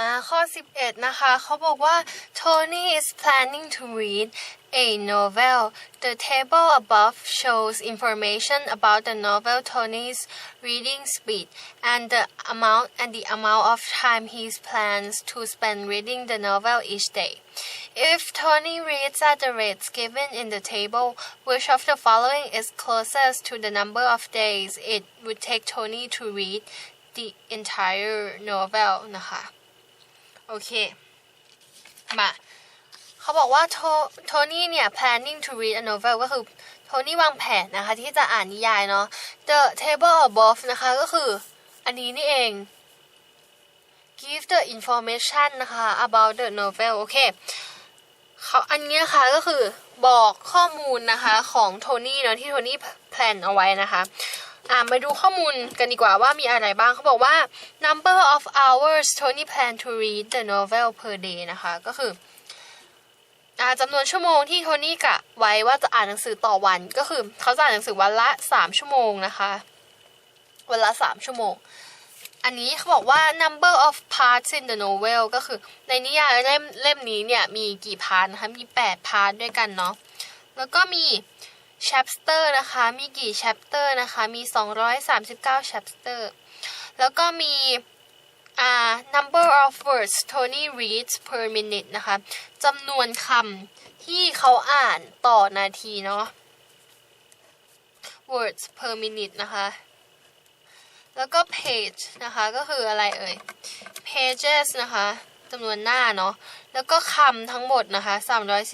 มาข้อ 11 นะคะ เขาบอกว่า Tony is planning to read a novel the table above shows information about the novel Tony's reading speed and the amount and the amount of time he plans to spend reading the novel each day if Tony reads at the rates given in the table which of the following is closest to the number of days it would take Tony to read the entire novel นะคะ โอเค มา เขาบอกว่าโทโทนี่เนี่ย planning to read a novel ก็คือโทนี่วางแผนนะคะ ที่จะอ่านนิยายเนาะ the table above นะคะ ก็คืออันนี้นี่เอง give the information นะคะ about the novel โอเคเขาอันนี้นะคะก็คือบอกข้อมูลนะคะของโทนี่เนาะที่โทนี่แพลนเอาไว้นะคะ อ่ามาดูข้อมูลกันดีกว่าว่ามีอะไรบ้างเขาบอกว่า number of hours Tony plan to read the novel per day นะคะ ก็คืออ่าจำนวนชั่วโมงที่โทนี่กะไว้ว่าจะอ่านหนังสือต่อวัน ก็คือเขาจะอ่านหนังสือวันละ 3 ชั่วโมงนะคะ วันละ 3 ชั่วโมง อันนี้เขาบอกว่า number of parts in the novel ก็คือในนิยายเล่มเล่มนี้เนี่ยมีกี่พาร์ทนะคะมี 8 พาร์ทด้วยกันเนาะแล้วก็มี chapter นะคะ มีกี่ chapter นะคะ มี 239 chapter แล้วก็มีอ่า number of words Tony reads per minute นะคะจำนวนคำที่เขาอ่านต่อนาทีเนาะ words per minute นะคะ แล้วก็ page นะคะ ก็คืออะไรเอ่ย pages นะคะจำนวนหน้าเนาะ แล้วก็คำทั้งหมดนะคะ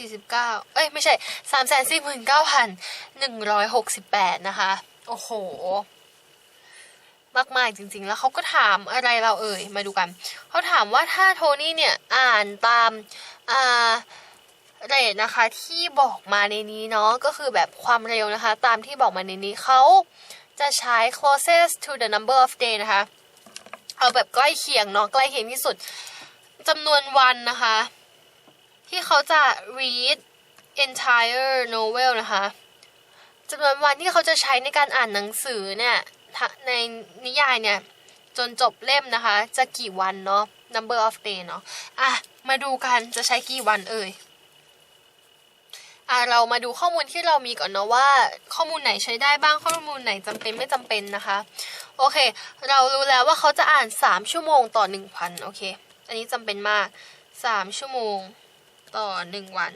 349 เอ้ย ไม่ใช่ 168 นะคะ โอ้โห มากมายจริงๆ แล้วเขาก็ถามอะไรเราเอ่ย มาดูกัน เขาถามว่าถ้าโทนี่เนี่ยอ่านตามอ่าเรทนะคะที่บอกมาในนี้เนาะก็คือแบบความเร็วนะคะ ตามที่บอกมาในนี้เขาจะใช้ closest to the number of day นะคะ เอาแบบใกล้เคียงเนาะใกล้เคียงที่สุดจำนวนวันนะคะ ที่เขาจะ read entire novel นะคะ จำนวนวันที่เขาจะใช้ในการอ่านหนังสือเนี่ยในนิยายเนี่ยจนจบเล่มนะคะ จะกี่วันเนาะ number of day เนาะอะมาดูกันจะใช้กี่วันเอ่ยอะเรามาดูข้อมูลที่เรามีก่อนเนาะว่า ข้อมูลไหนใช้ได้บ้างข้อมูลไหนจำเป็นไม่จำเป็นนะคะ โอเค เรารู้แล้วว่าเขาจะอ่าน 3 ชั่วโมงต่อ1วันโอเค อันนี้จำเป็นมาก 3 ชั่วโมงต่อ 1 วัน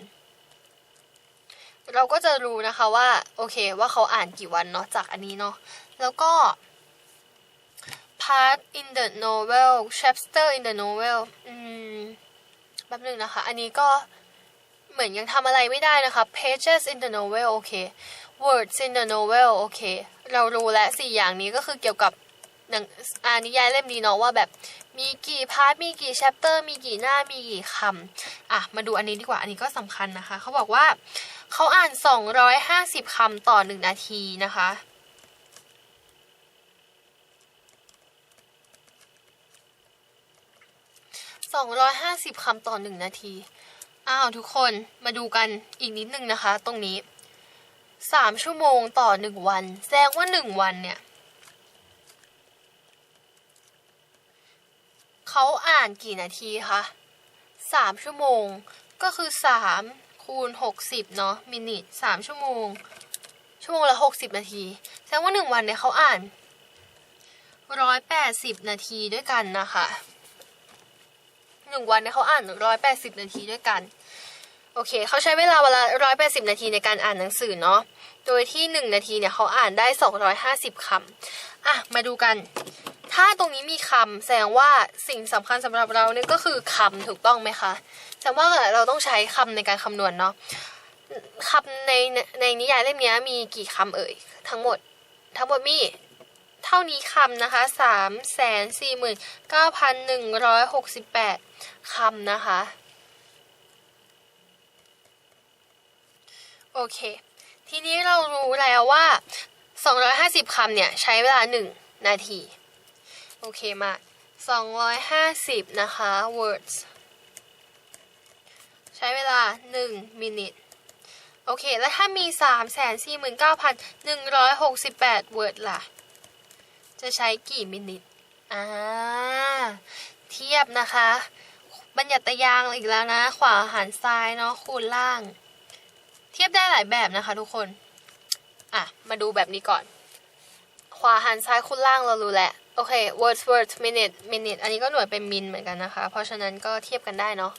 เราก็จะรู้นะคะว่า โอเคว่าเขาอ่านกี่วันเนาะจากอันนี้เนาะแล้วก็ part in the novel chapter in the novel อืมแป๊บนึงนะคะ อันนี้ก็เหมือนยังทำอะไรไม่ได้นะคะ pages in the novel โอเค words in the novel โอเค เรารู้แล้วสี่อย่างนี้ก็คือเกี่ยวกับ หนังอานิยายเล่มนี้เนาะว่าแบบมีกี่พาร์ทมีกี่แชปเตอร์มีกี่หน้ามีกี่คำอะมาดูอันนี้ดีกว่าอันนี้ก็สำคัญนะคะ เขาบอกว่าเขาอ่าน 250คำต่อ 1 นาทีนะคะ250คำต่อ1นาที อ้าวทุกคนมาดูกันอีกนิดนึงนะคะ ตรงนี้3ชั่วโมงต่อ1วัน แสดงว่า1วันเนี่ย เขาอ่านกี่นาทีคะ3ชั่วโมง ก็คือ3คูณ60เนาะมินิท3ชั่วโมง ชั่วโมงละ60นาที แสดงว่า1วันเนี่ยเขาอ่าน180นาทีด้วยกันนะคะหนึ่งวันเนี่ยเขาอ่านร้อยแปดสิบนาทีด้วยกันโอเคเขาใช้เวลาเวลาร้อยแปดสิบนาทีในการอ่านหนังสือเนาะ โดยที่หนึ่งนาทีเนี่ยเขาอ่านได้สองร้อยห้าสิบคำอะ มาดูกัน ถ้าตรงนี้มีคำแสดงว่าสิ่งสำคัญสำหรับเราเนี่ยก็คือคำถูกต้องไหมคะแสดงว่าเราต้องใช้คำในการคำนวณเนาะคำในในนิยายเล่มนี้มีกี่คำเอ่ยทั้งหมด ทั้งหมดมีเท่านี้คำนะคะสามแสนสี่หมื่นเก้าพันหนึ่งร้อยหกสิบแปดคำนะคะ โอเค ทีนี้เรารู้แล้วว่า 250คำเนี่ย ใช้เวลา 1 นาที โอเคมาก 250 นะคะ words ใช้เวลา1 minute โอเค แล้วถ้ามี 349,168 word ล่ะ จะใช้กี่มินิทอ่า เทียบนะคะ บัญญัติยางอีกแล้วนะ ขวาหันซ้ายเนาะคูณล่าง เทียบได้หลายแบบนะคะทุกคน อะ มาดูแบบนี้ก่อน ขวาหันซ้ายคูณล่างเรารู้แหละ โอเค words words minute minute อันนี้ก็หน่วยเป็นมิลเหมือนกันนะคะ เพราะฉะนั้นก็เทียบกันได้เนาะ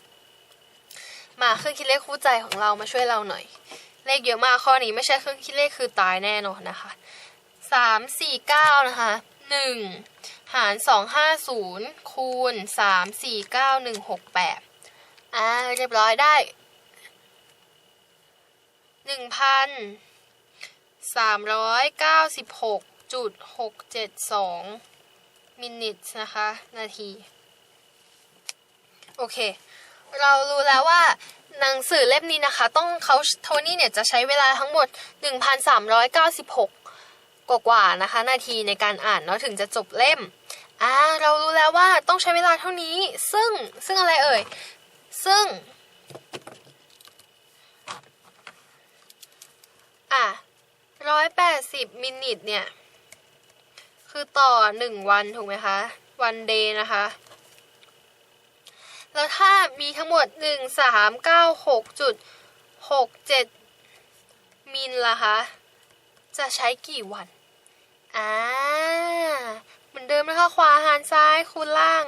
มาเครื่องคิดเลขคู่ใจของเรามาช่วยเราหน่อย เลขเยอะมากข้อนี้ไม่ใช่เครื่องคิดเลขคือตายแน่นอนนะคะสามสี่เก้านะคะหนึ่งหารสองห้าศูนย์คูณสามสี่เก้าหนึ่งหกแปดอ่าเรียบร้อยได้หนึ่งพันสามร้อยเก้าสิบหกจุดหกเจ็ดสอง มินิทนะคะ นาที โอเค เรารู้แล้วว่าหนังสือเล่มนี้นะคะ ต้องเขาโทนี่เนี่ยจะใช้เวลาทั้งหมด 1,396กว่ากว่าๆนะคะ นาทีในการอ่านเนาะถึงจะจบเล่ม อ่า เรารู้แล้วว่าต้องใช้เวลาเท่านี้ ซึ่งซึ่งอะไรเอ่ย ซึ่ง อะ180มินิทเนี่ย คือต่อ1วันถูกไหมคะวันเดย์นะคะ แล้วถ้ามีทั้งหมด1 3 9 6จุด6 7มิลล่ะคะ จะใช้กี่วัน อ่า เหมือนเดิมนะคะ ขวาหารซ้ายคูณล่าง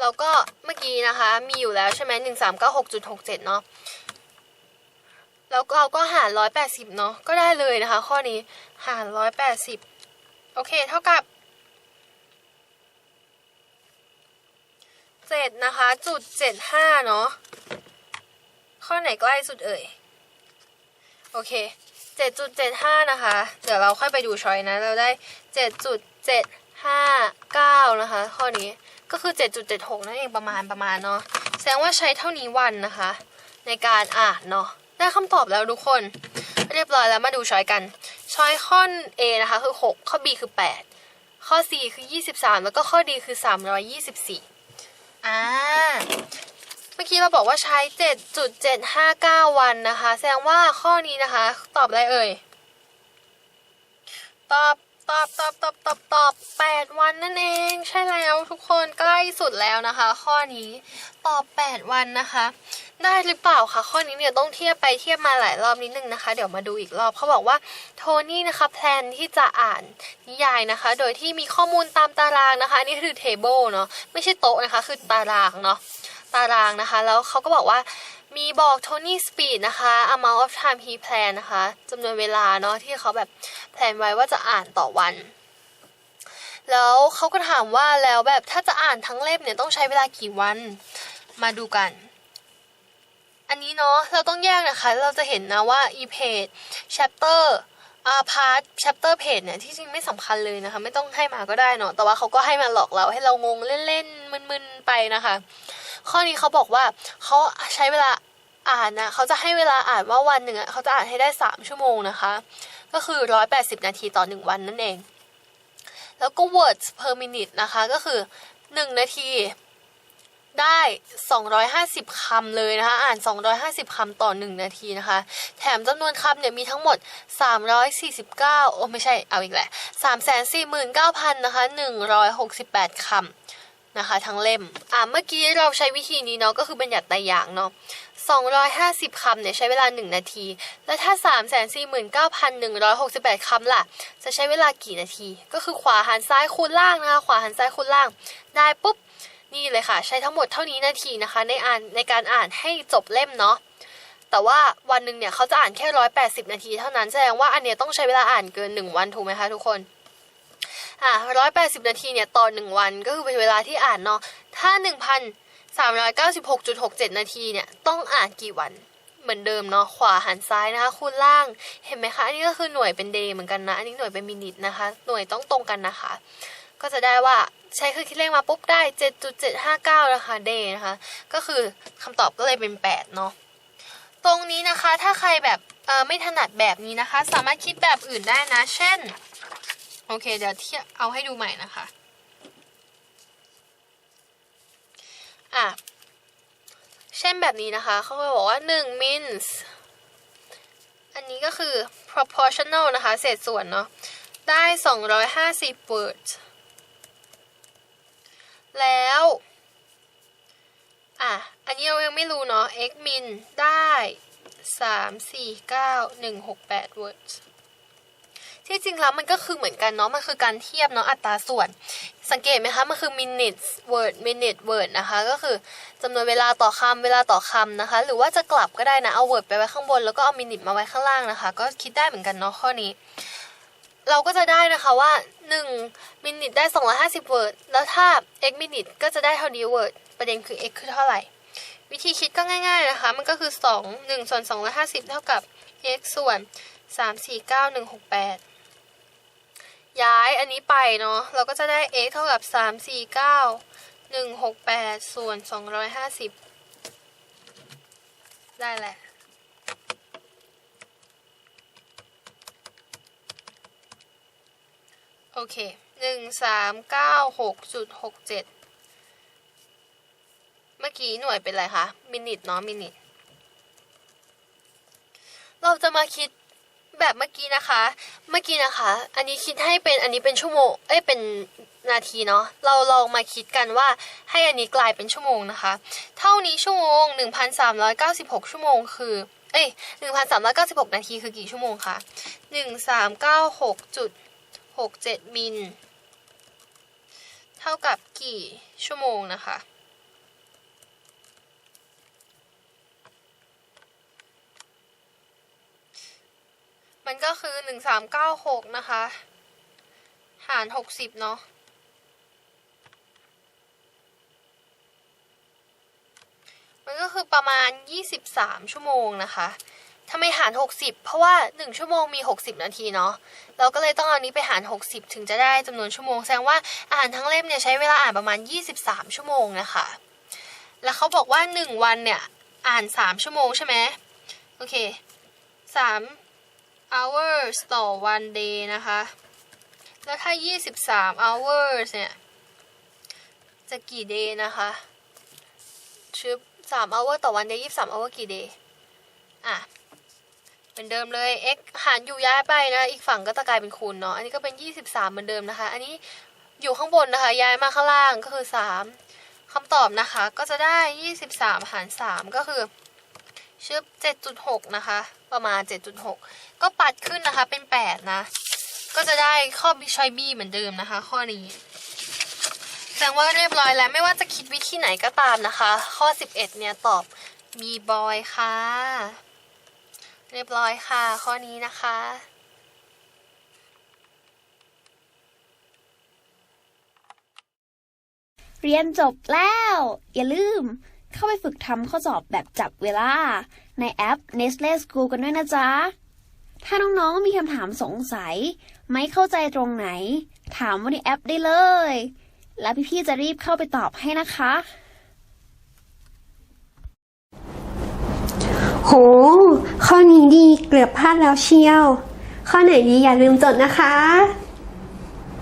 แล้วก็เมื่อกี้นะคะ มีอยู่แล้วใช่ไหมหนึ่งสามเก้าหกจุดหกเจ็ดเนาะ แล้วเราก็หารร้อยแปดสิบเนาะก็ได้เลยนะคะ ข้อนี้หารร้อยแปดสิบโอเคเท่ากับเจ็ดนะคะจุดเจ็ดห้าเนาะข้อไหนใกล้สุดเอ่ยโอเคเจ็ดจุดเจ็ดห้านะคะ เดี๋ยวเราค่อยไปดูชอยนะ เราได้เจ็ดจุดเจ็ดห้าเก้านะคะ ข้อนี้ก็คือเจ็ดจุดเจ็ดหกนั่นเองประมาณประมาณเนาะแสดงว่าใช้เท่านี้วันนะคะ ในการอ่านเนาะ ได้คำตอบแล้วทุกคน เรียบร้อยแล้วมาดูช้อยกันช้อยข้อ A นะคะคือ 6 ข้อ B คือ 8 ข้อ C คือ 23 แล้วก็ข้อ D คือ 324อ่าเมื่อกี้เราบอกว่าใช้ 7.759 วันนะคะ แสดงว่าข้อนี้นะคะ ตอบอะไรเอ่ย ตอบตอบตอบตอบตอบตอบ8วันนั่นเอง ใช่แล้วทุกคนใกล้ สุดแล้วนะคะ ข้อนี้ตอบ 8 วันนะคะ ได้หรือเปล่าคะข้อนี้เนี่ยต้องเทียบไปเทียบมาหลายรอบนิดนึงนะคะ เดี๋ยวมาดูอีกรอบเขาบอกว่าโทนี่นะคะแพลนที่จะอ่านนิยายนะคะ โดยที่มีข้อมูลตามตารางนะคะนี่คือ table เนาะไม่ใช่โต๊ะนะคะ คือตารางเนาะตารางนะคะ แล้วเขาก็บอกว่ามีบอกโทนี่สปีดนะคะ amount of time he plan นะคะจำนวนเวลาเนาะที่เขาแบบแพลนไว้ว่าจะอ่านต่อวัน แล้วเขาก็ถามว่าแล้วแบบถ้าจะอ่านทั้งเล่มเนี่ยต้องใช้เวลากี่วัน มาดูกัน อันนี้เนาะเราต้องแยกนะคะ เราจะเห็นนะว่า e page chapter อ่า part chapter page เนี่ยที่จริงไม่สำคัญเลยนะคะ ไม่ต้องให้มาก็ได้เนาะแต่ว่าเขาก็ให้มาหลอกเราให้เรางงเล่นๆมึนๆไปนะคะ ข้อนี้เขาบอกว่าเขาใช้เวลาอ่านนะเขาจะให้เวลาอ่านว่าวันหนึ่งเขาจะอ่านให้ได้ 3 ชั่วโมงนะคะ ก็คือ 180 นาทีต่อ 1 วันนั่นเอง แล้วก็ words per minute นะคะ ก็คือ 1 นาที ได้ 250 คำเลยนะคะ อ่าน 250 คำต่อ 1 นาทีนะคะ แถมจำนวนคำเนี่ยมีทั้งหมด 349 โอ้ไม่ใช่ เอาอีกแหละ 349,000นะคะ 168 คำ นะคะ ทั้งเล่ม อ่าเมื่อกี้เราใช้วิธีนี้เนาะก็คือบัญญัติแต่อย่างเนาะ250 คำเนี่ยใช้เวลา 1 นาที แล้วถ้า 349,168 คำล่ะ จะใช้เวลากี่นาที ก็คือขวาหันซ้ายคูณล่างนะคะขวาหันซ้ายคูณล่าง ได้ปุ๊บนี่เลยค่ะ ใช้ทั้งหมดเท่านี้นาทีนะคะ ในอ่านในการอ่านให้จบเล่มเนาะแต่ว่าวันหนึ่งเนี่ยเขาจะอ่านแค่ 180 นาทีเท่านั้นแสดงว่าอันเนี้ยต้องใช้เวลาอ่านเกิน 1 วันถูกไหมคะทุกคน อะร้อยแปดสิบนาทีเนี่ยต่อหนึ่งวันก็คือเป็นเวลาที่อ่านเนาะถ้าหนึ่งพันสามร้อยเก้าสิบหกจุดหกเจ็ดนาทีเนี่ยต้องอ่านกี่วันเหมือนเดิมเนาะขวาหันซ้ายนะคะคูณล่างเห็นไหมคะ อันนี้ก็คือหน่วยเป็นเดย์เหมือนกันนะ อันนี้หน่วยเป็นมินิทนะคะ หน่วยต้องตรงกันนะคะ ก็จะได้ว่าใช้เครื่องคิดเลขมาปุ๊บได้เจ็ดจุดเจ็ดห้าเก้านะคะเดย์นะคะ ก็คือคำตอบก็เลยเป็นแปดเนาะตรงนี้นะคะถ้าใครแบบไม่ถนัดแบบนี้นะคะ สามารถคิดแบบอื่นได้นะ เช่น โอเค เดี๋ยวเทียบเอาให้ดูใหม่นะคะ อะ เช่นแบบนี้นะคะ เขาก็บอกว่า 1 means อันนี้ก็คือ proportional นะคะ เศษส่วนเนาะ ได้ 250 words แล้ว อะ อันนี้เรายังไม่รู้เนาะ x min ได้ 3 4 9 1 6 8 words ที่จริงแล้วมันก็คือเหมือนกันเนาะมันคือการเทียบเนาะอัตราส่วน สังเกตไหมคะมันคือ minutes word minute word นะคะ ก็คือจำนวนเวลาต่อคำเวลาต่อคำนะคะ หรือว่าจะกลับก็ได้นะเอา word ไปไว้ข้างบนแล้วก็เอา minute มาไว้ข้างล่างนะคะ ก็คิดได้เหมือนกันเนาะข้อนี้เราก็จะได้นะคะว่า1 minute ได้ 250 word แล้วถ้า x minute ก็จะได้เท่านี้ word ประเด็นคือ x คือเท่าไหร่ วิธีคิดก็ง่ายๆนะคะ มันก็คือ 2 1 ส่วน 250 เท่ากับ x ส่วน 3 4 9 1 6 8 ย้ายอันนี้ไปเนาะเราก็จะได้ x เท่ากับ 3 4 9 1 6 8 ส่วน 250 ได้แหละโอเคหนึ่งสามเก้าหกจุดหกเจ็ดเมื่อกี้หน่วยเป็นอะไรคะ มินิทเนาะ มินิท เราจะมาคิด แบบเมื่อกี้นะคะ เมื่อกี้นะคะ อันนี้คิดให้เป็นอันนี้เป็นชั่วโมง เอ้ย เป็นนาทีเนาะ เราลองมาคิดกันว่าให้อันนี้กลายเป็นชั่วโมงนะคะ เท่านี้ชั่วโมง 1,396 ชั่วโมง คือ เอ้ย1,396 นาทีคือกี่ชั่วโมงคะ1396จุดหกเจ็ดมิล เท่ากับกี่ชั่วโมงนะคะ มันก็คือหนึ่งสามเก้าหกนะคะ หารหกสิบเนาะมันก็คือประมาณยี่สิบสามชั่วโมงนะคะทำไมหาร 60 เพราะว่า 1 ชั่วโมงมี 60 นาทีเนาะ เราก็เลยต้องเอานี้ไปหาร 60 ถึงจะได้จำนวนชั่วโมง แสดงว่าอ่านทั้งเล่มเนี่ยใช้เวลาอ่านประมาณ 23 ชั่วโมงนะคะ แล้วเขาบอกว่า 1 วันเนี่ยอ่าน 3 ชั่วโมงใช่ไหมโอเค3 hours ต่อ one day นะคะ แล้วถ้า 23 hours เนี่ย จะกี่ day นะคะชึบ3 hour ต่อ one day 23 hour กี่ day อะเหมือนเดิมเลย x หารอยู่ย้ายไปนะ อีกฝั่งก็จะกลายเป็นคูณเนาะ อันนี้ก็เป็น 23 เหมือนเดิมนะคะ อันนี้อยู่ข้างบนนะคะ ย้ายมาข้างล่างก็คือ 3คำตอบนะคะ ก็จะได้ 23 หาร 3 ก็คือ ชึบ7.6 นะคะ ประมาณ 7.6 ก็ปัดขึ้นนะคะเป็น 8 นะ ก็จะได้ข้อ B ชอย B เหมือนเดิมนะคะ ข้อนี้แสดงว่าเรียบร้อยแล้วไม่ว่าจะคิดวิธีไหนก็ตามนะคะ ข้อ 11 เนี่ยตอบ B boy ค่ะ เรียบร้อยค่ะ ข้อนี้นะคะเรียนจบแล้ว อย่าลืม เข้าไปฝึกทำข้อสอบแบบจับเวลา ในแอป Nestle School กันด้วยนะจ๊ะ ถ้าน้องๆมีคำถามสงสัย ไม่เข้าใจตรงไหน ถามว่าในแอปได้เลย แล้วพี่ๆจะรีบเข้าไปตอบให้นะคะ โห ข้อนี้ดีเกือบพลาดแล้วเชียว ข้อไหนดีอย่าลืมจดนะคะ